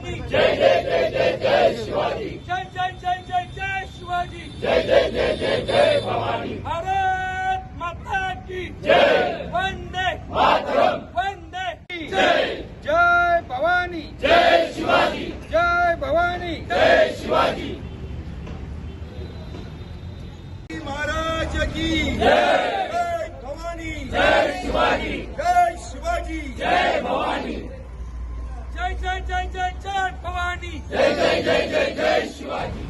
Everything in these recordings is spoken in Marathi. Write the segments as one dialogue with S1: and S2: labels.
S1: भवानी जय जय जय जय जय शिवाजी जय जय जय जय जय शिवाजी जय जय जय जय जय भवानी भारत माता की जय वंदे मातरम वंदे जय
S2: जय भवानी
S1: जय शिवाजी
S2: जय भवानी
S1: जय शिवाजी
S2: महाराज की
S1: जय
S2: जय भवानी
S1: जय शिवाजी
S2: जय शिवाजी
S1: जय भवानी जय जय जय जय जय भवानी जय जय जय जय शिवाजी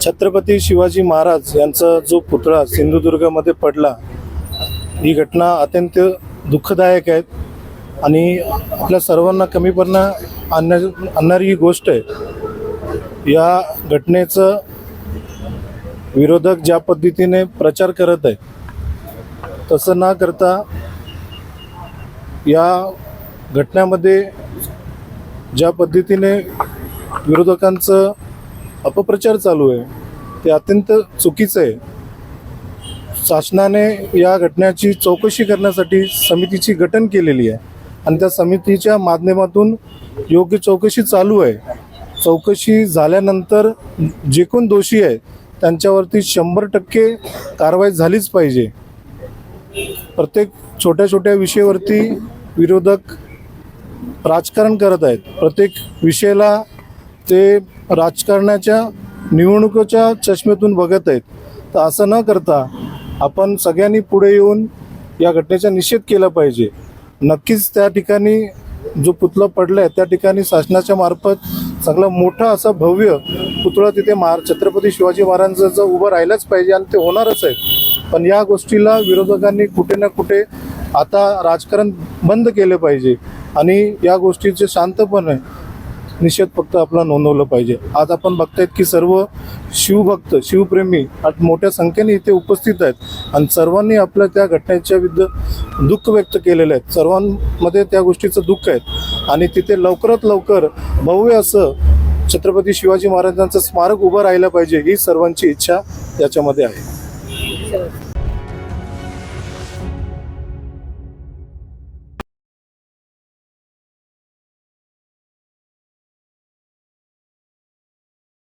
S3: छत्रपती शिवाजी महाराज यांचा जो पुतळा सिंधुदुर्गामध्ये पडला ही घटना अत्यंत दुःखदायक आहे आणि आपल्या सर्वांना कमी आणण्या आणणारी ही गोष्ट आहे. या घटनेचं विरोधक ज्या पद्धतीने प्रचार करत आहे तसं ना करता या घटनेमध्ये ज्या पद्धतीने विरोधकांचं अपप्रचार चालू आहे ते अत्यंत चुकीचं आहे. शासनाने या घटनेची चौकशी करण्यासाठी समितीची गठन केलेली आहे आणि त्या समितीच्या माध्यमातून योग्य चौकशी चालू आहे. चौकशी झाल्यानंतर जे कोण दोषी आहेत त्यांच्यावरती शंभर टक्के कारवाई झालीच पाहिजे. प्रत्येक छोट्या छोट्या विषयावरती विरोधक राजकारण करत आहेत. प्रत्येक विषयाला ते राजकारणाच्या निवडणुकीच्या चष्म्यातून बघत आहेत. तर असं न करता आपण सगळ्यांनी पुढे येऊन या घटनेचा निषेध केला पाहिजे. नक्कीच त्या ठिकाणी जो पुतला पडला आहे त्या ठिकाणी शासनाच्या मार्फत चांगलं मोठा असं भव्य पुतळा तिथे महार छत्रपती शिवाजी महाराजांचं उभं राहिलंच पाहिजे आणि ते होणारच आहे पण या गोष्टीला विरोधकांनी कुठे ना कुठे आता राजकारण बंद केलं पाहिजे. आणि या गोष्टीचे शांतपणे निषेध फक्त आपला नोंदवलं पाहिजे. आज आपण बघतायत की सर्व शिवभक्त शिवप्रेमी आज मोठ्या संख्येने इथे उपस्थित आहेत. आणि सर्वांनी आपल्या त्या घटनेच्या विरुद्ध दुःख व्यक्त केलेलं आहे सर्वांमध्ये त्या गोष्टीचं दुःख आहे. आणि तिथे लवकरात लवकर भव्य असं छत्रपती शिवाजी महाराजांचं स्मारक उभं राहिलं पाहिजे ही सर्वांची इच्छा याच्यामध्ये आहे.